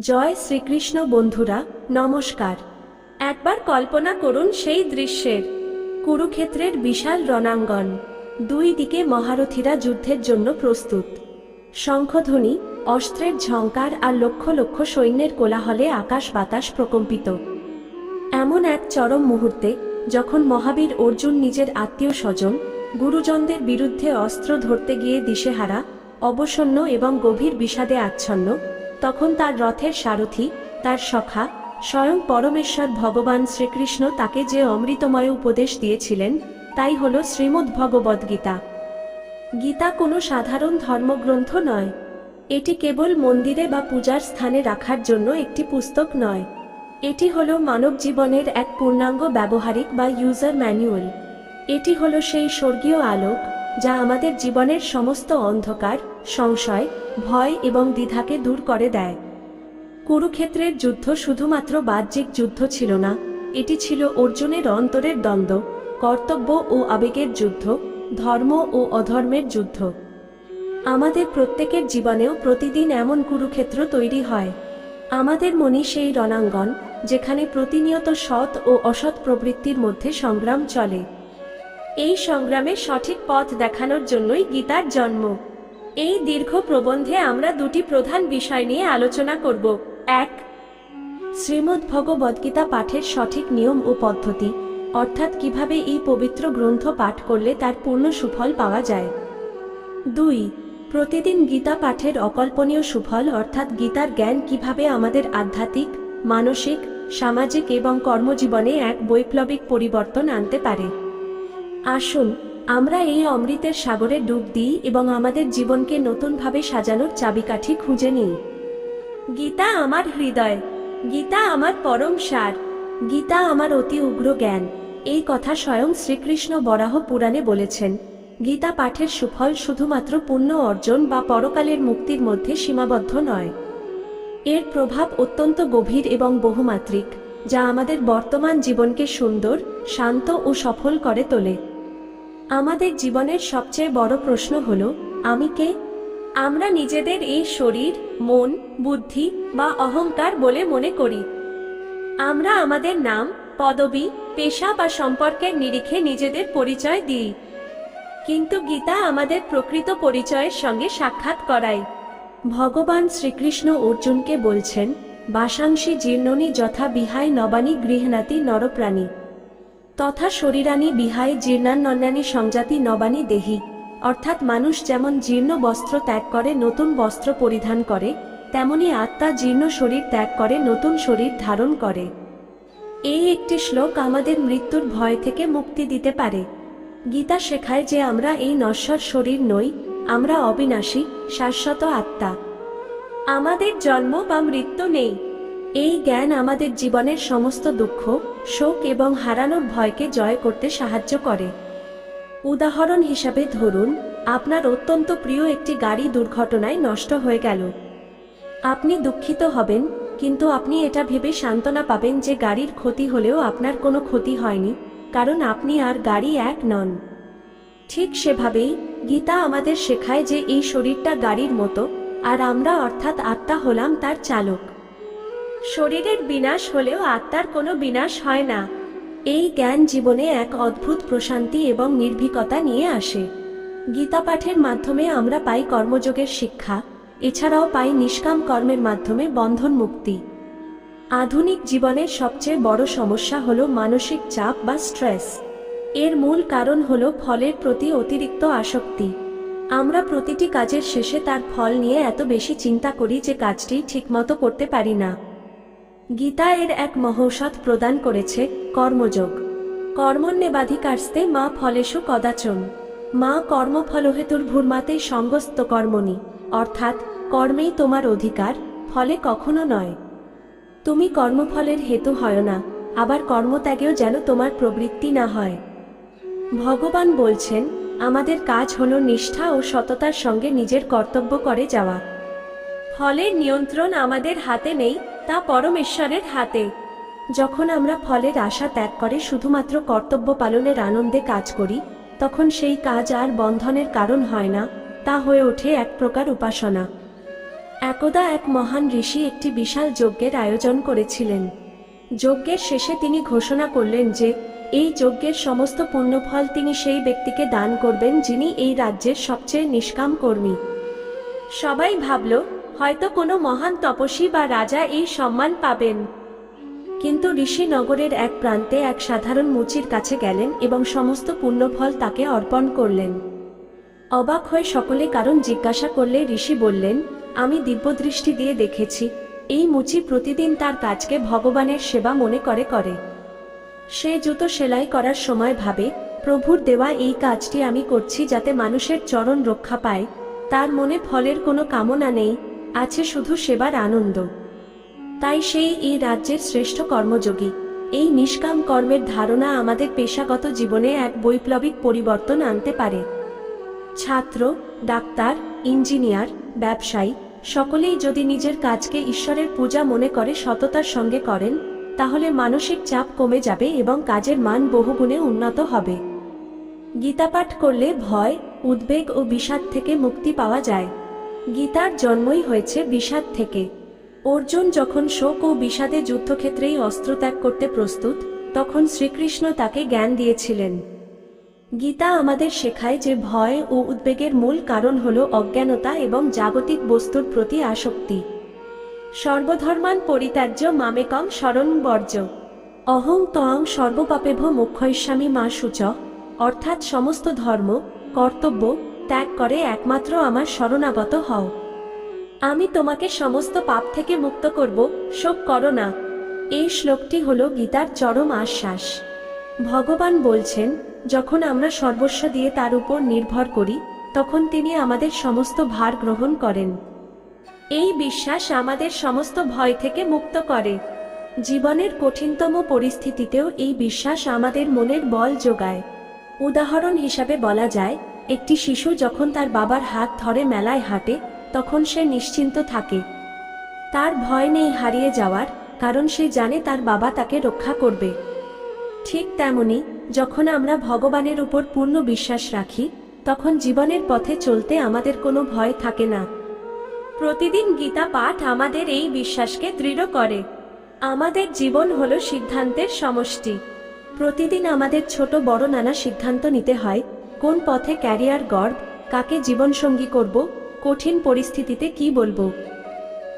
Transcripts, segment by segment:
জয় শ্রীকৃষ্ণ বন্ধুরা, নমস্কার। একবার কল্পনা করুন সেই দৃশ্যের, কুরুক্ষেত্রের বিশাল রণাঙ্গন, দুই দিকে মহারথীরা যুদ্ধের জন্য প্রস্তুত। শঙ্খধ্বনি, অস্ত্রের ঝঙ্কার আর লক্ষ লক্ষ সৈন্যের কোলাহলে আকাশ বাতাস প্রকম্পিত। এমন এক চরম মুহূর্তে, যখন মহাবীর অর্জুন নিজের আত্মীয় স্বজন, গুরুজনদের বিরুদ্ধে অস্ত্র ধরতে গিয়ে দিশেহারা, অবসন্ন এবং গভীর বিষাদে আচ্ছন্ন তখন তার রথের সারথি, তার সখা, স্বয়ং পরমেশ্বর ভগবান শ্রীকৃষ্ণ তাকে যে অমৃতময় উপদেশ দিয়েছিলেন, তাই হল শ্রীমদ্ ভগবদ্গীতা গীতা। কোনো সাধারণ ধর্মগ্রন্থ নয়। এটি কেবল মন্দিরে বা পূজার স্থানে রাখার জন্য একটি পুস্তক নয়। এটি হল মানব জীবনের এক পূর্ণাঙ্গ ব্যবহারিক বা ইউজার ম্যানুয়াল এটি হল সেই স্বর্গীয় আলোক, যা আমাদের জীবনের সমস্ত অন্ধকার সংশয়, ভয় এবং দ্বিধাকে দূর করে দেয়। কুরুক্ষেত্রের যুদ্ধ শুধুমাত্র বাহ্যিক যুদ্ধ ছিল না, এটি ছিল অর্জুনের অন্তরের দ্বন্দ্ব, কর্তব্য ও আবেগের যুদ্ধ, ধর্ম ও অধর্মের যুদ্ধ। আমাদের প্রত্যেকের জীবনেও প্রতিদিন এমন কুরুক্ষেত্র তৈরি হয়। আমাদের মনে সেই রণাঙ্গন, যেখানে প্রতিনিয়ত সৎ ও অসৎ প্রবৃত্তির মধ্যে সংগ্রাম চলে। এই সংগ্রামে সঠিক পথ দেখানোর জন্যই গীতার জন্ম। এই দীর্ঘ প্রবন্ধে আমরা দুটি প্রধান বিষয় নিয়ে আলোচনা করব। এক, শ্রীমদ্ ভগবদ্গীতা পাঠের সঠিক নিয়ম ও পদ্ধতি, অর্থাৎ কীভাবে এই পবিত্র গ্রন্থ পাঠ করলে তার পূর্ণ সুফল পাওয়া যায়। দুই, প্রতিদিন গীতা পাঠের অকল্পনীয় সুফল, অর্থাৎ গীতার জ্ঞান কীভাবে আমাদের আধ্যাত্মিক, মানসিক, সামাজিক এবং কর্মজীবনে এক বৈপ্লবিক পরিবর্তন আনতে পারে। আসুন আমরা এই অমৃতের সাগরে ডুব দিই এবং আমাদের জীবনকে নতুনভাবে সাজানোর চাবিকাঠি খুঁজে নিই। গীতা আমার হৃদয়, গীতা আমার পরম সার, গীতা আমার অতি উগ্র জ্ঞান, এই কথা স্বয়ং শ্রীকৃষ্ণ বরাহ পুরাণে বলেছেন। গীতা পাঠের সুফল শুধুমাত্র পুণ্য অর্জন বা পরকালের মুক্তির মধ্যে সীমাবদ্ধ নয়। এর প্রভাব অত্যন্ত গভীর এবং বহুমাত্রিক, যা আমাদের বর্তমান জীবনকে সুন্দর, শান্ত ও সফল করে তোলে। আমাদের জীবনের সবচেয়ে বড় প্রশ্ন হল, আমি কে? আমরা নিজেদের এই শরীর, মন, বুদ্ধি বা অহংকার বলে মনে করি। আমরা আমাদের নাম, পদবি, পেশা বা সম্পর্কের নিরিখে নিজেদের পরিচয় দিই। কিন্তু গীতা আমাদের প্রকৃত পরিচয়ের সঙ্গে সাক্ষাৎ করায়। ভগবান শ্রীকৃষ্ণ অর্জুনকে বলছেন বাসাংশী জীর্ণনী যথা বিহায় নবানী গৃহনাতি নরপ্রাণী। তথা শরীরানী বিহায় জীর্ণান্নন্যানী সংজাতি নবানী দেহি। অর্থাৎ মানুষ যেমন জীর্ণ বস্ত্র ত্যাগ করে, নতুন বস্ত্র পরিধান করে, তেমনি আত্মা জীর্ণ শরীর ত্যাগ করে, নতুন শরীর ধারণ করে। এই একটি শ্লোক আমাদের মৃত্যুর ভয় থেকে মুক্তি দিতে পারে। গীতা শেখায় যে আমরা এই নশ্বর শরীর নই, আমরা অবিনাশী, শাশ্বত আত্মা। আমাদের জন্ম বা মৃত্যু নেই। এই জ্ঞান আমাদের জীবনের সমস্ত দুঃখ, শোক এবং হারানোর ভয়কে জয় করতে সাহায্য করে। উদাহরণ হিসাবে ধরুন, আপনার অত্যন্ত প্রিয় একটি গাড়ি দুর্ঘটনায় নষ্ট হয়ে গেল। আপনি দুঃখিত হবেন, কিন্তু আপনি এটা ভেবে সান্ত্বনা পাবেন যে গাড়ির ক্ষতি হলেও আপনার কোনো ক্ষতি হয়নি, কারণ আপনি আর গাড়ি এক নন। ঠিক সেভাবেই গীতা আমাদের শেখায় যে এই শরীরটা গাড়ির মতো, আর আমরা অর্থাৎ আত্মা হলাম তার চালক। শরীরের বিনাশ হলেও আত্মার কোনো বিনাশ হয় না। এই জ্ঞান জীবনে এক অদ্ভুত প্রশান্তি এবং নির্ভীকতা নিয়ে আসে। গীতা পাঠের মাধ্যমে আমরা পাই কর্মযোগের শিক্ষা, এছাড়াও পাই নিষ্কাম কর্মের মাধ্যমে বন্ধন মুক্তি। আধুনিক জীবনের সবচেয়ে বড় সমস্যা হল মানসিক চাপ বা স্ট্রেস। এর মূল কারণ হল ফলের প্রতি অতিরিক্ত আসক্তি। আমরা প্রতিটি কাজের শেষে তার ফল নিয়ে এত বেশি চিন্তা করি যে কাজটি ঠিকমতো করতে পারি না। গীতা এর এক মহৌষধ প্রদান করেছে কর্মযোগ। কর্মণ্যেবাধিকারস্তে মা ফলেষু কদাচন। মা কর্মফলহেতুর ভূর্মাতে সঙ্গস্ত কর্মণি। অর্থাৎ, কর্মেই তোমার অধিকার, ফলে কখনো নয়। তুমি কর্মফলের হেতু হয় না, আবার কর্মত্যাগেও যেন তোমার প্রবৃত্তি না হয়। ভগবান বলছেন, আমাদের কাজ হলো নিষ্ঠা ও সততার সঙ্গে নিজের কর্তব্য করে যাওয়া। ফলের নিয়ন্ত্রণ আমাদের হাতে নেই তা পরমেশ্বরের হাতে। যখন আমরা ফলের আশা ত্যাগ করে শুধুমাত্র কর্তব্য পালনের আনন্দে কাজ করি, তখন সেই কাজ আর বন্ধনের কারণ হয় না, তা হয়ে ওঠে এক প্রকার উপাসনা। একদা এক মহান ঋষি একটি বিশাল যজ্ঞের আয়োজন করেছিলেন। যজ্ঞের শেষে তিনি ঘোষণা করলেন যে, এই যজ্ঞের সমস্ত পুণ্যফল তিনি সেই ব্যক্তিকে দান করবেন যিনি এই রাজ্যের সবচেয়ে নিষ্কাম কর্মী। সবাই ভাবল হয়তো কোনো মহান তপস্বী বা রাজা এই সম্মান পাবেন। কিন্তু ঋষি নগরের এক প্রান্তে এক সাধারণ মুচির কাছে গেলেন এবং সমস্ত পুণ্যফল তাকে অর্পণ করলেন। অবাক হয়ে সকলে কারণ জিজ্ঞাসা করলে ঋষি বললেন, আমি দিব্যদৃষ্টি দিয়ে দেখেছি, এই মুচি প্রতিদিন তার কাজকে ভগবানের সেবা মনে করে করে। সে জুতো সেলাই করার সময় ভাবে, প্রভুর দেওয়া এই কাজটি আমি করছি যাতে মানুষের চরণ রক্ষা পায়, তার মনে ফলের কোনো কামনা নেই আছে শুধু সেবার আনন্দ। তাই সেই এই রাজ্যের শ্রেষ্ঠ কর্মযোগী। এই নিষ্কাম কর্মের ধারণা আমাদের পেশাগত জীবনে এক বৈপ্লবিক পরিবর্তন আনতে পারে। ছাত্র, ডাক্তার, ইঞ্জিনিয়ার, ব্যবসায়ী, সকলেই যদি নিজের কাজকে ঈশ্বরের পূজা মনে করে সততার সঙ্গে করেন, তাহলে মানসিক চাপ কমে যাবে এবং কাজের মান বহুগুণে উন্নত হবে। গীতা পাঠ করলে ভয়, উদ্বেগ ও বিষাদ থেকে মুক্তি পাওয়া যায়। গীতার জন্মই হয়েছে বিষাদ থেকে। অর্জুন যখন শোক ও বিষাদে যুদ্ধক্ষেত্রেই অস্ত্র ত্যাগ করতে প্রস্তুত, তখন শ্রীকৃষ্ণ তাকে জ্ঞান দিয়েছিলেন। গীতা আমাদের শেখায় যে ভয় ও উদ্বেগের মূল কারণ হল অজ্ঞানতা এবং জাগতিক বস্তুর প্রতি আসক্তি। সর্বধর্মান পরিত্যাজ্য মামেকং শরণ বর্জ্য। অহং তং সর্বপাপেভ মুখ্যস্বামী মা সূচ। অর্থাৎ সমস্ত ধর্ম, কর্তব্য ত্যাগ করে একমাত্র আমার শরণাগত হও। আমি তোমাকে সমস্ত পাপ থেকে মুক্ত করব, শোক করো না। এই শ্লোকটি হল গীতার চরম আশ্বাস। ভগবান বলছেন, যখন আমরা সর্বস্ব দিয়ে তার উপর নির্ভর করি, তখন তিনি আমাদের সমস্ত ভার গ্রহণ করেন। এই বিশ্বাস আমাদের সমস্ত ভয় থেকে মুক্ত করে। জীবনের কঠিনতম পরিস্থিতিতেও এই বিশ্বাস আমাদের মনের বল যোগায়। উদাহরণ হিসাবে বলা যায় একটি শিশু যখন তার বাবার হাত ধরে মেলায় হাঁটে, তখন সে নিশ্চিন্ত থাকে। তার ভয় নেই হারিয়ে যাওয়ার, কারণ সে জানে তার বাবা তাকে রক্ষা করবে। ঠিক তেমনি, যখন আমরা ভগবানের উপর পূর্ণ বিশ্বাস রাখি, তখন জীবনের পথে চলতে আমাদের কোনো ভয় থাকে না। প্রতিদিন গীতা পাঠ আমাদের এই বিশ্বাসকে দৃঢ় করে। আমাদের জীবন হল সিদ্ধান্তের সমষ্টি। প্রতিদিন আমাদের ছোট বড় নানা সিদ্ধান্ত নিতে হয় কোন পথে ক্যারিয়ার গড় কাকে জীবনসঙ্গী করব, কঠিন পরিস্থিতিতে কি বলব?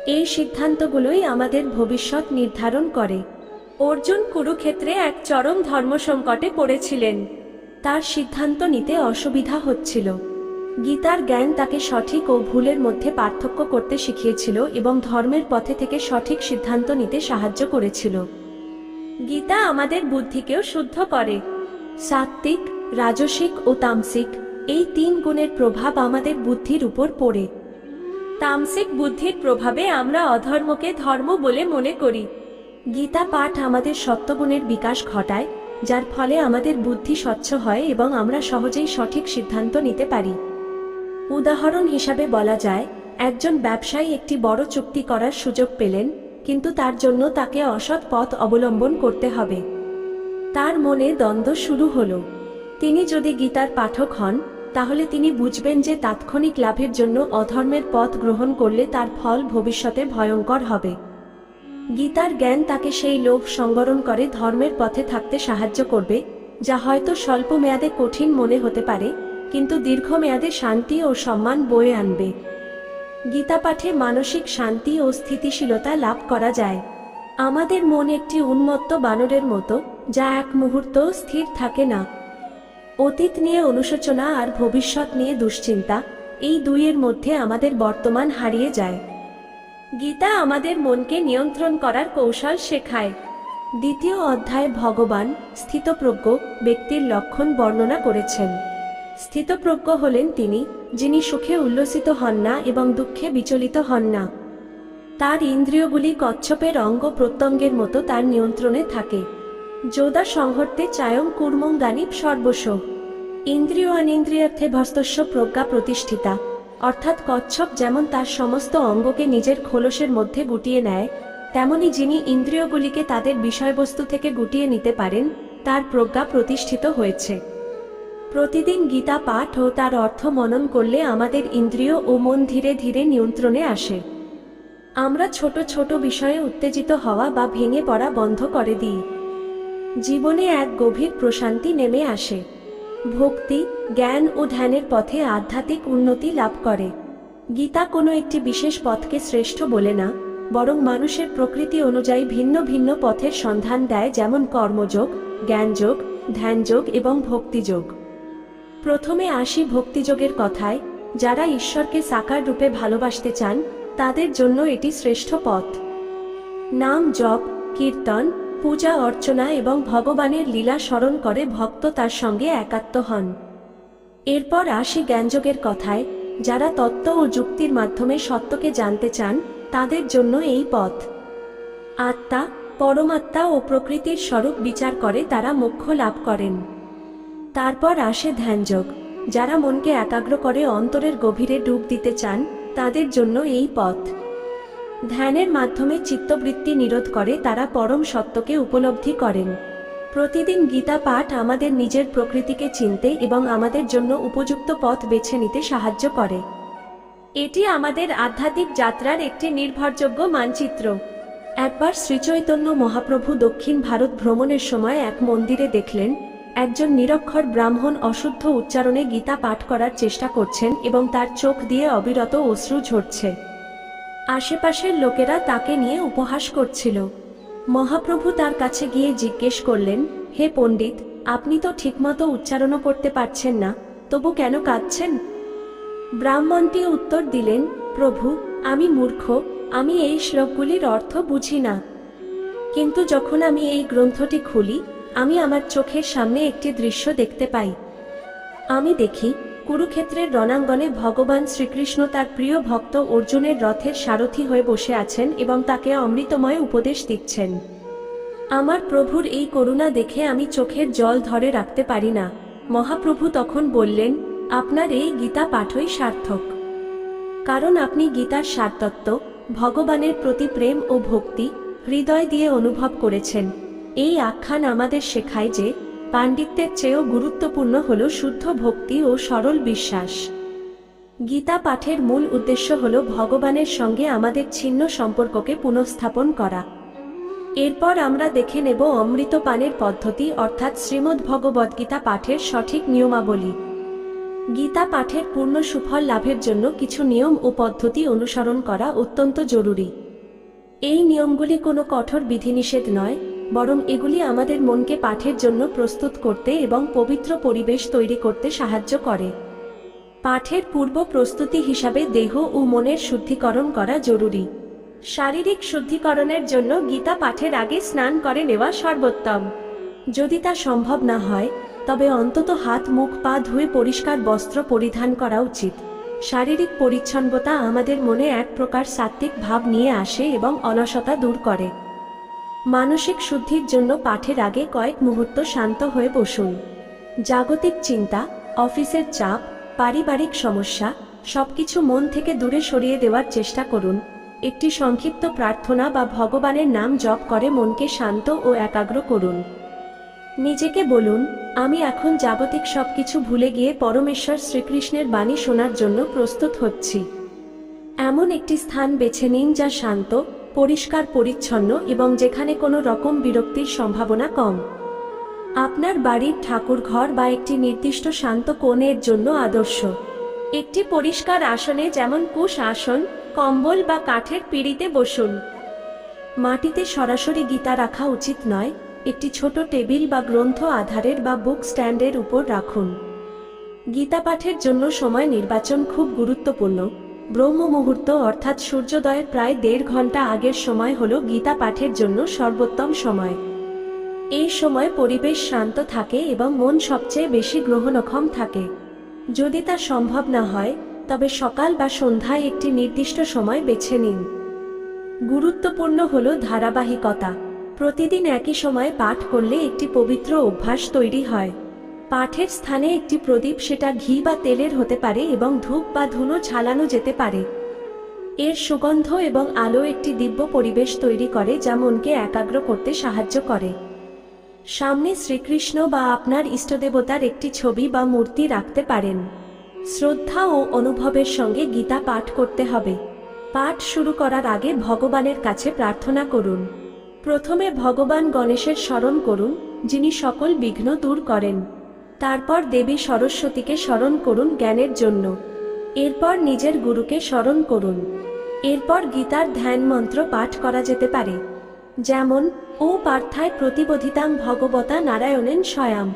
এই সিদ্ধান্তগুলোই আমাদের ভবিষ্যৎ নির্ধারণ করে। অর্জুন কুরুক্ষেত্রে এক চরম ধর্মসংকটে পড়েছিলেন। তার সিদ্ধান্ত নিতে অসুবিধা হচ্ছিল। গীতার জ্ঞান তাকে সঠিক ও ভুলের মধ্যে পার্থক্য করতে শিখিয়েছিল এবং ধর্মের পথে থেকে সঠিক সিদ্ধান্ত নিতে সাহায্য করেছিল। গীতা আমাদের বুদ্ধিকেও শুদ্ধ করে। সাত্ত্বিক রাজসিক ও তামসিক, এই তিন গুণের প্রভাব আমাদের বুদ্ধির উপর পড়ে। তামসিক বুদ্ধির প্রভাবে আমরা অধর্মকে ধর্ম বলে মনে করি। গীতা পাঠ আমাদের সত্যগুণের বিকাশ ঘটায়, যার ফলে আমাদের বুদ্ধি স্বচ্ছ হয় এবং আমরা সহজেই সঠিক সিদ্ধান্ত নিতে পারি। উদাহরণ হিসাবে বলা যায়, একজন ব্যবসায়ী একটি বড় চুক্তি করার সুযোগ পেলেন, কিন্তু তার জন্য তাকে অসৎ পথ অবলম্বন করতে হবে। তার মনে দ্বন্দ্ব শুরু হলো। তিনি যদি গীতার পাঠক হন, তাহলে তিনি বুঝবেন যে তাৎক্ষণিক লাভের জন্য অধর্মের পথ গ্রহণ করলে তার ফল ভবিষ্যতে ভয়ঙ্কর হবে। গীতার জ্ঞান তাকে সেই লোভ সংবরণ করে ধর্মের পথে থাকতে সাহায্য করবে, যা হয়তো স্বল্প মেয়াদে কঠিন মনে হতে পারে, কিন্তু দীর্ঘমেয়াদে শান্তি ও সম্মান বয়ে আনবে। গীতা পাঠে মানসিক শান্তি ও স্থিতিশীলতা লাভ করা যায়। আমাদের মন একটি উন্মত্ত বানরের মতো, যা এক মুহূর্ত স্থির থাকে না। অতীত নিয়ে অনুশোচনা আর ভবিষ্যৎ নিয়ে দুশ্চিন্তা, এই দুইয়ের মধ্যে আমাদের বর্তমান হারিয়ে যায়। গীতা আমাদের মনকে নিয়ন্ত্রণ করার কৌশল শেখায়। দ্বিতীয় অধ্যায়ে ভগবান, স্থিতপ্রজ্ঞ ব্যক্তির লক্ষণ বর্ণনা করেছেন। স্থিতপ্রজ্ঞ হলেন তিনি, যিনি সুখে উল্লসিত হন না এবং দুঃখে বিচলিত হন না। তার ইন্দ্রিয়গুলি কচ্ছপের অঙ্গ প্রত্যঙ্গের মতো তার নিয়ন্ত্রণে থাকে। যোদা সংহর্তে চায়ং কুর্মং গানিব সর্বস্ব। ইন্দ্রিয় অনিন্দ্রিয়ার্থে ভস্তস্য প্রজ্ঞা প্রতিষ্ঠিতা। অর্থাৎ কচ্ছপ যেমন তার সমস্ত অঙ্গকে নিজের খোলসের মধ্যে গুটিয়ে নেয়, তেমনি যিনি ইন্দ্রিয়গুলিকে তাদের বিষয়বস্তু থেকে গুটিয়ে নিতে পারেন, তার প্রজ্ঞা প্রতিষ্ঠিত হয়েছে। প্রতিদিন গীতা পাঠ ও তার অর্থ মনন করলে আমাদের ইন্দ্রিয় ও মন ধীরে ধীরে নিয়ন্ত্রণে আসে। আমরা ছোট ছোট বিষয়ে উত্তেজিত হওয়া বা ভেঙে পড়া বন্ধ করে দিই। জীবনে এক গভীর প্রশান্তি নেমে আসে। ভক্তি, জ্ঞান ও ধ্যানের পথে আধ্যাত্মিক উন্নতি লাভ করে। গীতা কোনো একটি বিশেষ পথকে শ্রেষ্ঠ বলে না, বরং মানুষের প্রকৃতি অনুযায়ী ভিন্ন ভিন্ন পথের সন্ধান দেয় যেমন কর্মযোগ, জ্ঞানযোগ, ধ্যানযোগ এবং ভক্তিযোগ। প্রথমে আসি ভক্তিযোগের কথায়, যারা ঈশ্বরকে সাকার রূপে ভালোবাসতে চান, তাদের জন্য এটি শ্রেষ্ঠ পথ। নাম জপ, কীর্তন পূজা, অর্চনা এবং ভগবানের লীলা স্মরণ করে ভক্ত তার সঙ্গে একাত্ম হন। এরপর আসি জ্ঞানযোগের কথায়, যারা তত্ত্ব ও যুক্তির মাধ্যমে সত্যকে জানতে চান, তাদের জন্য এই পথ। আত্মা, পরমাত্মা ও প্রকৃতির স্বরূপ বিচার করে তারা মোক্ষ লাভ করেন। তারপর আসে ধ্যানযোগ, যারা মনকে একাগ্র করে অন্তরের গভীরে ডুব দিতে চান, তাদের জন্য এই পথ। ধ্যানের মাধ্যমে চিত্তবৃত্তি নিরোধ করে তারা পরম সত্যকে উপলব্ধি করেন। প্রতিদিন গীতা পাঠ আমাদের নিজের প্রকৃতিকে চিনতে এবং আমাদের জন্য উপযুক্ত পথ বেছে নিতে সাহায্য করে। এটি আমাদের আধ্যাত্মিক যাত্রার একটি নির্ভরযোগ্য মানচিত্র। একবার শ্রীচৈতন্য মহাপ্রভু দক্ষিণ ভারত ভ্রমণের সময় এক মন্দিরে দেখলেন, একজন নিরক্ষর ব্রাহ্মণ অশুদ্ধ উচ্চারণে গীতা পাঠ করার চেষ্টা করছেন এবং তার চোখ দিয়ে অবিরত অশ্রু ঝরছে। আশেপাশের লোকেরা তাকে নিয়ে উপহাস করছিল। মহাপ্রভু তার কাছে গিয়ে জিজ্ঞেস করলেন, হে পণ্ডিত, আপনি তো ঠিকমতো উচ্চারণও করতে পারছেন না, তবু কেন কাঁদছেন? ব্রাহ্মণটি উত্তর দিলেন, প্রভু, আমি মূর্খ, আমি এই শ্লোকগুলির অর্থ বুঝি না। কিন্তু যখন আমি এই গ্রন্থটি খুলি, আমি আমার চোখের সামনে একটি দৃশ্য দেখতে পাই। আমি দেখি কুরুক্ষেত্রের রণাঙ্গনে ভগবান শ্রীকৃষ্ণ তার প্রিয় ভক্ত অর্জুনের রথের সারথি হয়ে বসে আছেন এবং তাকে অমৃতময় উপদেশ দিচ্ছেন। আমার প্রভুর এই করুণা দেখে আমি চোখের জল ধরে রাখতে পারি না। মহাপ্রভু তখন বললেন, আপনার এই গীতা পাঠই সার্থক। কারণ আপনি গীতার সারতত্ত্ব, ভগবানের প্রতি প্রেম ও ভক্তি, হৃদয় দিয়ে অনুভব করেছেন। এই আখ্যান আমাদের শেখায় যে পাণ্ডিত্যের চেয়েও গুরুত্বপূর্ণ হল শুদ্ধ ভক্তি ও সরল বিশ্বাস। গীতা পাঠের মূল উদ্দেশ্য হল ভগবানের সঙ্গে আমাদের ছিন্ন সম্পর্ককে পুনঃস্থাপন করা। এরপর আমরা দেখে নেব অমৃত পানের পদ্ধতি অর্থাৎ শ্রীমদ্ ভগবদ্গীতা পাঠের সঠিক নিয়মাবলী। গীতা পাঠের পূর্ণ সুফল লাভের জন্য কিছু নিয়ম ও পদ্ধতি অনুসরণ করা অত্যন্ত জরুরি। এই নিয়মগুলি কোনো কঠোর বিধিনিষেধ নয়। বরং এগুলি আমাদের মনকে পাঠের জন্য প্রস্তুত করতে এবং পবিত্র পরিবেশ তৈরি করতে সাহায্য করে। পাঠের পূর্ব প্রস্তুতি হিসাবে দেহ ও মনের শুদ্ধিকরণ করা জরুরি। শারীরিক শুদ্ধিকরণের জন্য গীতা পাঠের আগে স্নান করে নেওয়া সর্বোত্তম। যদি তা সম্ভব না হয়, তবে অন্তত হাত, মুখ, পা ধুয়ে পরিষ্কার বস্ত্র পরিধান করা উচিত। শারীরিক পরিচ্ছন্নতা আমাদের মনে এক প্রকার সাত্ত্বিক ভাব নিয়ে আসে এবং অলসতা দূর করে। মানসিক শুদ্ধির জন্য পাঠের আগে কয়েক মুহূর্ত শান্ত হয়ে বসুন। জাগতিক চিন্তা, অফিসের চাপ, পারিবারিক সমস্যা, সবকিছু মন থেকে দূরে সরিয়ে দেওয়ার চেষ্টা করুন। একটি সংক্ষিপ্ত প্রার্থনা বা ভগবানের নাম জপ করে মনকে শান্ত ও একাগ্র করুন। নিজেকে বলুন, আমি এখন জাগতিক সবকিছু ভুলে গিয়ে পরমেশ্বর শ্রীকৃষ্ণের বাণী শোনার জন্য প্রস্তুত হচ্ছি। এমন একটি স্থান বেছে নিন যা শান্ত পরিষ্কার, পরিচ্ছন্ন এবং যেখানে কোনো রকম বিরক্তির সম্ভাবনা কম। আপনার বাড়ির ঠাকুর ঘর বা একটি নির্দিষ্ট শান্ত কোণের জন্য আদর্শ। একটি পরিষ্কার আসনে যেমন কুশ আসন, কম্বল বা কাঠের পিঁড়িতে বসুন। মাটিতে সরাসরি গীতা রাখা উচিত নয়, একটি ছোট টেবিল বা গ্রন্থ আধারের বা বুক স্ট্যান্ডের উপর রাখুন। গীতা পাঠের জন্য সময় নির্বাচন খুব গুরুত্বপূর্ণ। ব্রহ্ম মুহূর্ত অর্থাৎ সূর্যোদয়ের প্রায় দেড় ঘণ্টা আগের সময় হল গীতা পাঠের জন্য সর্বোত্তম সময়। এই সময় পরিবেশ শান্ত থাকে এবং মন সবচেয়ে বেশি গ্রহণক্ষম থাকে। যদি তা সম্ভব না হয়, তবে সকাল বা সন্ধ্যায় একটি নির্দিষ্ট সময় বেছে নিন। গুরুত্বপূর্ণ হল ধারাবাহিকতা। প্রতিদিন একই সময়ে পাঠ করলে একটি পবিত্র অভ্যাস তৈরি হয়। পাঠের স্থানে একটি প্রদীপ সেটা ঘি বা তেলের হতে পারে এবং ধূপ বা ধুনো ঝালানো যেতে পারে। এর সুগন্ধ এবং আলো একটি দিব্য পরিবেশ তৈরি করে যা মনকে একাগ্র করতে সাহায্য করে। সামনে শ্রীকৃষ্ণ বা আপনার ইষ্টদেবতার একটি ছবি বা মূর্তি রাখতে পারেন। শ্রদ্ধা ও অনুভবের সঙ্গে গীতা পাঠ করতে হবে। পাঠ শুরু করার আগে ভগবানের কাছে প্রার্থনা করুন। প্রথমে ভগবান গণেশের স্মরণ করুন, যিনি সকল বিঘ্ন দূর করেন। তারপর দেবী সরস্বতীকে স্মরণ করুন জ্ঞানের জন্য। এরপর নিজের গুরুকে স্মরণ করুন। এরপর গীতার ধ্যান মন্ত্র পাঠ করা যেতে পারে। যেমন, ও পার্থায় প্রতিবোধিতাং ভগবতা নারায়ণেন স্বয়াম।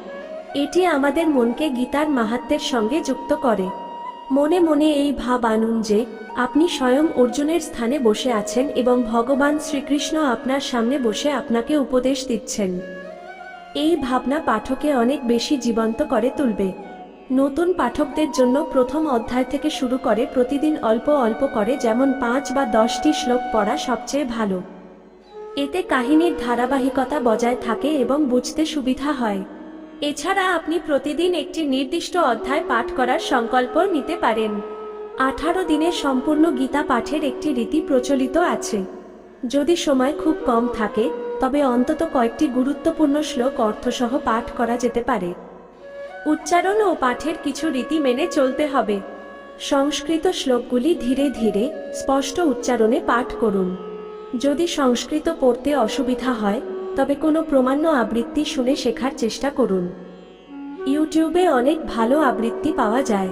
এটি আমাদের মনকে গীতার মাহাত্মের সঙ্গে যুক্ত করে। মনে মনে এই ভাব আনুন যে, আপনি স্বয়ং অর্জুনের স্থানে বসে আছেন এবং ভগবান শ্রীকৃষ্ণ আপনার সামনে বসে আপনাকে উপদেশ দিচ্ছেন। এই ভাবনা পাঠকে অনেক বেশি জীবন্ত করে তুলবে। নতুন পাঠকদের জন্য প্রথম অধ্যায় থেকে শুরু করে প্রতিদিন অল্প অল্প করে যেমন পাঁচ বা দশটি শ্লোক পড়া সবচেয়ে ভালো। এতে কাহিনীর ধারাবাহিকতা বজায় থাকে এবং বুঝতে সুবিধা হয়। এছাড়া আপনি প্রতিদিন একটি নির্দিষ্ট অধ্যায় পাঠ করার সংকল্প নিতে পারেন। আঠারো দিনে সম্পূর্ণ গীতা পাঠের একটি রীতি প্রচলিত আছে। যদি সময় খুব কম থাকে তবে অন্তত কয়েকটি গুরুত্বপূর্ণ শ্লোক অর্থসহ পাঠ করা যেতে পারে। উচ্চারণ ও পাঠের কিছু রীতি মেনে চলতে হবে। সংস্কৃত শ্লোকগুলি ধীরে ধীরে স্পষ্ট উচ্চারণে পাঠ করুন। যদি সংস্কৃত পড়তে অসুবিধা হয়, তবে কোনো প্রমাণ্য আবৃত্তি শুনে শেখার চেষ্টা করুন। ইউটিউবে অনেক ভালো আবৃত্তি পাওয়া যায়।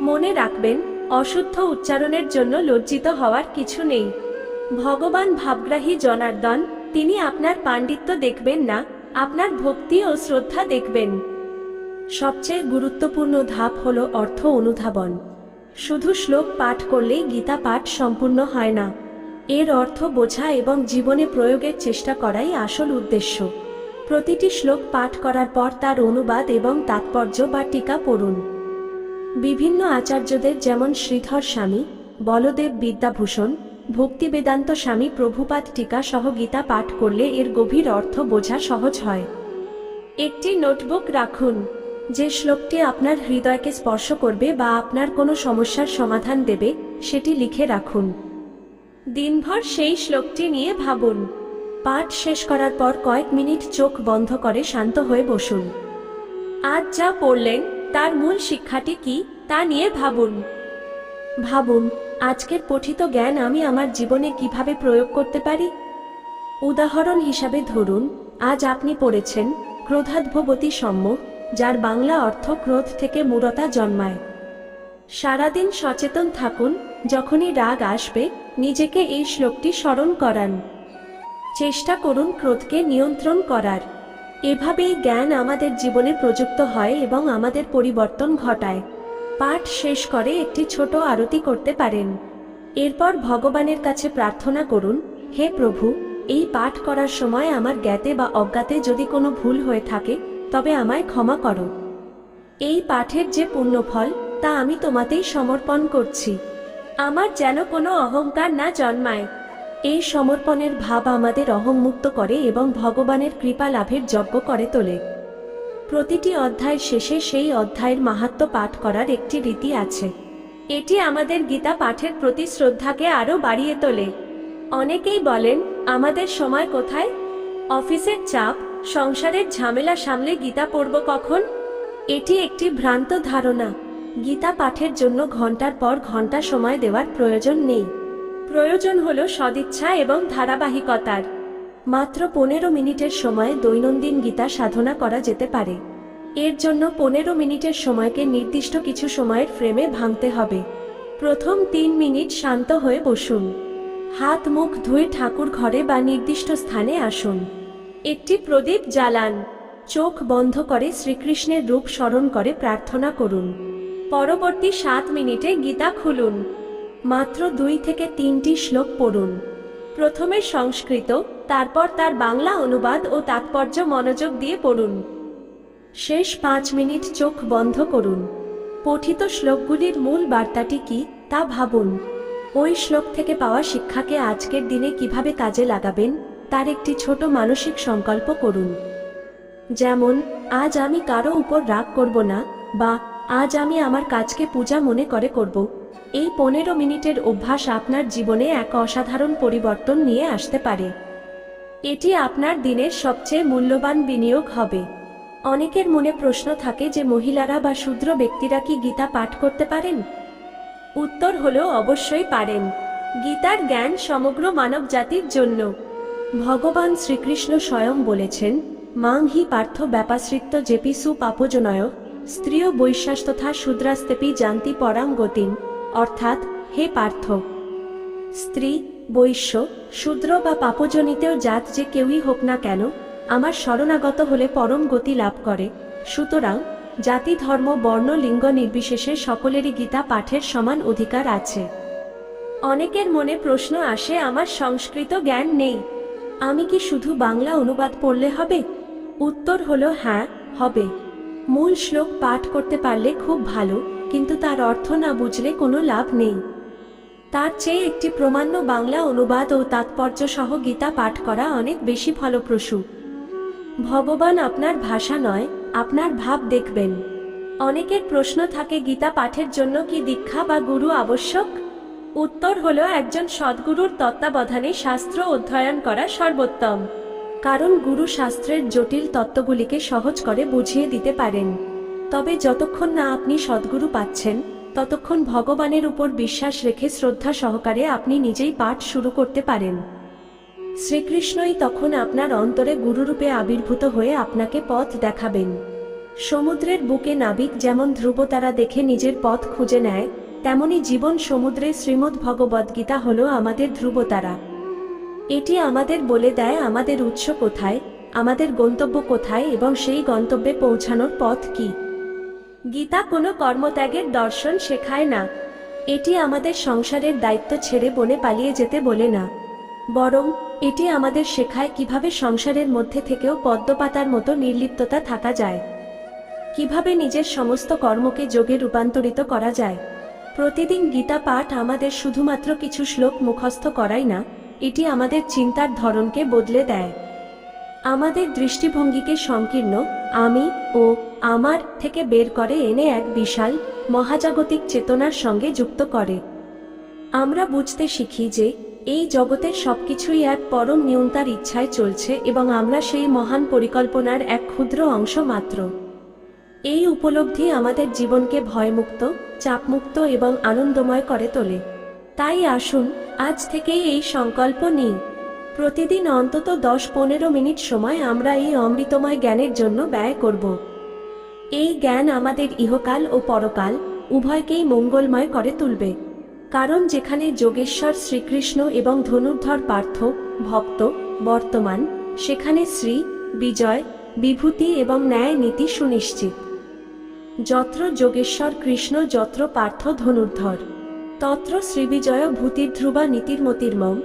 মনে রাখবেন, অশুদ্ধ উচ্চারণের জন্য লজ্জিত হওয়ার কিছু নেই। ভগবান ভাবগ্রাহী জনার্দন তিনি আপনার পাণ্ডিত্য দেখবেন না, আপনার ভক্তি ও শ্রদ্ধা দেখবেন। সবচেয়ে গুরুত্বপূর্ণ ধাপ হল অর্থ অনুধাবন। শুধু শ্লোক পাঠ করলেই গীতা পাঠ সম্পূর্ণ হয় না। এর অর্থ বোঝা এবং জীবনে প্রয়োগের চেষ্টা করাই আসল উদ্দেশ্য। প্রতিটি শ্লোক পাঠ করার পর তার অনুবাদ এবং তাৎপর্য বা টিকা পড়ুন। বিভিন্ন আচার্যদের যেমন শ্রীধর স্বামী, বলদেব বিদ্যাভূষণ ভক্তি বেদান্ত স্বামী প্রভুপাত টিকা সহ গীতা পাঠ করলে এর গভীর অর্থ বোঝা সহজ হয়। একটি নোটবুক রাখুন, যে শ্লোকটি আপনার হৃদয়কে স্পর্শ করবে বা আপনার কোনো সমস্যার সমাধান দেবে, সেটি লিখে রাখুন। দিনভর সেই শ্লোকটি নিয়ে ভাবুন। পাঠ শেষ করার পর কয়েক মিনিট চোখ বন্ধ করে শান্ত হয়ে বসুন। আজ যা পড়লেন, তার মূল শিক্ষাটি কি, তা নিয়ে ভাবুন। ভাবুন আজকের পঠিত জ্ঞান আমি আমার জীবনে কীভাবে প্রয়োগ করতে পারি? উদাহরণ হিসাবে ধরুন, আজ আপনি পড়েছেন, ক্রোধাদ্ভবতী সম্য যার বাংলা অর্থ ক্রোধ থেকে মূরতা জন্মায়। সারাদিন সচেতন থাকুন, যখনই রাগ আসবে, নিজেকে এই শ্লোকটি স্মরণ করান। চেষ্টা করুন ক্রোধকে নিয়ন্ত্রণ করার। এভাবেই জ্ঞান আমাদের জীবনে প্রযুক্ত হয় এবং আমাদের পরিবর্তন ঘটায়। পাঠ শেষ করে একটি ছোট আরতি করতে পারেন। এরপর ভগবানের কাছে প্রার্থনা করুন, হে প্রভু, এই পাঠ করার সময় আমার জ্ঞাতে বা অজ্ঞাতে যদি কোনো ভুল হয়ে থাকে, তবে আমায় ক্ষমা করো। এই পাঠের যে পুণ্যফল, তা আমি তোমাতেই সমর্পণ করছি। আমার যেন কোনো অহংকার না জন্মায়। এই সমর্পণের ভাব আমাদের অহংমুক্ত করে এবং ভগবানের কৃপা লাভের যজ্ঞ করে তোলে। প্রতিটি অধ্যায়ের শেষে সেই অধ্যায়ের মাহাত্ম পাঠ করার একটি রীতি আছে। এটি আমাদের গীতা পাঠের প্রতি শ্রদ্ধাকে আরও বাড়িয়ে তোলে। অনেকেই বলেন, আমাদের সময় কোথায়? অফিসের চাপ, সংসারের ঝামেলা সামলে গীতা পড়ব কখন? এটি একটি ভ্রান্ত ধারণা। গীতা পাঠের জন্য ঘণ্টার পর ঘণ্টা সময় দেওয়ার প্রয়োজন নেই। প্রয়োজন হল সদিচ্ছা এবং ধারাবাহিকতার। মাত্র পনেরো মিনিটের সময় দৈনন্দিন গীতা সাধনা করা যেতে পারে। এর জন্য পনেরো মিনিটের সময়কে নির্দিষ্ট কিছু সময়ের ফ্রেমে ভাঙতে হবে। প্রথম তিন মিনিট শান্ত হয়ে বসুন। হাত মুখ ধুয়ে ঠাকুর ঘরে বা নির্দিষ্ট স্থানে আসুন। একটি প্রদীপ জ্বালান। চোখ বন্ধ করে শ্রীকৃষ্ণের রূপ স্মরণ করে প্রার্থনা করুন। পরবর্তী সাত মিনিটে গীতা খুলুন। মাত্র দুই থেকে তিনটি শ্লোক পড়ুন। প্রথমে সংস্কৃত তারপর তার বাংলা অনুবাদ ও তাৎপর্য মনোযোগ দিয়ে পড়ুন। শেষ পাঁচ মিনিট চোখ বন্ধ করুন। পঠিত শ্লোকগুলির মূল বার্তাটি কি, তা ভাবুন। ওই শ্লোক থেকে পাওয়া শিক্ষাকে আজকের দিনে কীভাবে কাজে লাগাবেন, তার একটি ছোট মানসিক সংকল্প করুন। যেমন, আজ আমি কারও উপর রাগ করব না, বা, আজ আমি আমার কাজকে পূজা মনে করে করব। এই পনেরো মিনিটের অভ্যাস আপনার জীবনে এক অসাধারণ পরিবর্তন নিয়ে আসতে পারে। এটি আপনার দিনের সবচেয়ে মূল্যবান বিনিয়োগ হবে। অনেকের মনে প্রশ্ন থাকে যে মহিলারা বা শূদ্র ব্যক্তিরা কি গীতা পাঠ করতে পারেন? উত্তর হলো অবশ্যই পারেন। গীতার জ্ঞান সমগ্র মানব জাতির জন্য। ভগবান শ্রীকৃষ্ণ স্বয়ং বলেছেন, মাং হি পার্থ ব্যাপাশ্রিত্য জেপি সুপাপজনয় স্ত্রীয় বৈশ্বাস তথা শূদ্রাস্তেপি জান্তি গতিম, অর্থাৎ হে পার্থ। স্ত্রী বৈশ্য, শূদ্র বা পাপজনিতেও জাত যে কেউই হোক না কেন, আমার শরণাগত হলে পরম গতি লাভ করে। সুতরাং, জাতি, ধর্ম, বর্ণ, লিঙ্গ নির্বিশেষে সকলেরই গীতা পাঠের সমান অধিকার আছে। অনেকের মনে প্রশ্ন আসে, আমার সংস্কৃত জ্ঞান নেই। আমি কি শুধু বাংলা অনুবাদ পড়লে হবে? উত্তর হলো হ্যাঁ হবে। মূল শ্লোক পাঠ করতে পারলে খুব ভালো, কিন্তু তার অর্থ না বুঝলে কোনো লাভ নেই। তার চেয়ে একটি প্রমাণ্য বাংলা অনুবাদ ও তাৎপর্য সহ গীতা পাঠ করা অনেক বেশি ফলপ্রসূ। ভগবান আপনার ভাষা নয়, আপনার ভাব দেখবেন। অনেকের প্রশ্ন থাকে, গীতা পাঠের জন্য কি দীক্ষা বা গুরু আবশ্যক? উত্তর হলো, একজন সদ্গুরুর তত্ত্বাবধানে শাস্ত্র অধ্যয়ন করা সর্বোত্তম। কারণ গুরু শাস্ত্রের জটিল তত্ত্বগুলিকে সহজ করে বুঝিয়ে দিতে পারেন। তবে যতক্ষণ না আপনি সদ্গুরু পাচ্ছেন ততক্ষণ ভগবানের উপর বিশ্বাস রেখে শ্রদ্ধা সহকারে আপনি নিজেই পাঠ শুরু করতে পারেন। শ্রীকৃষ্ণই তখন আপনার অন্তরে গুরুরূপে আবির্ভূত হয়ে আপনাকে পথ দেখাবেন। সমুদ্রের বুকে নাবিক যেমন ধ্রুবতারা দেখে নিজের পথ খুঁজে নেয়, তেমনি জীবন সমুদ্রে শ্রীমদ্ ভগবদ্গীতা হল আমাদের ধ্রুবতারা এটি আমাদের বলে দেয় আমাদের উৎস কোথায়, আমাদের গন্তব্য কোথায় এবং সেই গন্তব্যে পৌঁছানোর পথ কি। গীতা কোনো কর্মত্যাগের দর্শন শেখায় না। এটি আমাদের সংসারের দায়িত্ব ছেড়ে বনে পালিয়ে যেতে বলে না। বরং, এটি আমাদের শেখায় কীভাবে সংসারের মধ্যে থেকেও পদ্মপাতার মতো নির্লিপ্ততা থাকা যায়। কীভাবে নিজের সমস্ত কর্মকে যোগে রূপান্তরিত করা যায়। প্রতিদিন গীতা পাঠ আমাদের শুধুমাত্র কিছু শ্লোক মুখস্থ করাই না, এটি আমাদের চিন্তার ধরনকে বদলে দেয়। আমাদের দৃষ্টিভঙ্গিকে সংকীর্ণ, আমি ও আমার থেকে বের করে এনে এক বিশাল, মহাজাগতিক চেতনার সঙ্গে যুক্ত করে। আমরা বুঝতে শিখি যে, এই জগতের সবকিছুই এক পরম নিয়ন্তার ইচ্ছায় চলছে এবং আমরা সেই মহান পরিকল্পনার এক ক্ষুদ্র অংশ মাত্র। এই উপলব্ধি আমাদের জীবনকে ভয়মুক্ত, চাপমুক্ত এবং আনন্দময় করে তোলে। তাই আসুন, আজ থেকেই এই সংকল্প নিই। প্রতিদিন অন্তত দশ পনেরো মিনিট সময় আমরা এই অমৃতময় জ্ঞানের জন্য ব্যয় করব। এই জ্ঞান আমাদের ইহকাল ও পরকাল উভয়কেই মঙ্গলময় করে তুলবে। কারণ যেখানে যোগেশ্বর শ্রীকৃষ্ণ এবং ধনুর্ধর পার্থ, ভক্ত, বর্তমান, সেখানে শ্রী, বিজয়, বিভূতি এবং ন্যায় নীতি সুনিশ্চিত। যত্র যোগেশ্বর কৃষ্ণ, যত্র পার্থ ধনুর্ধর। তত্র শ্রীবিজয় ভূতিধ্রুবা নীতির্মতির্মম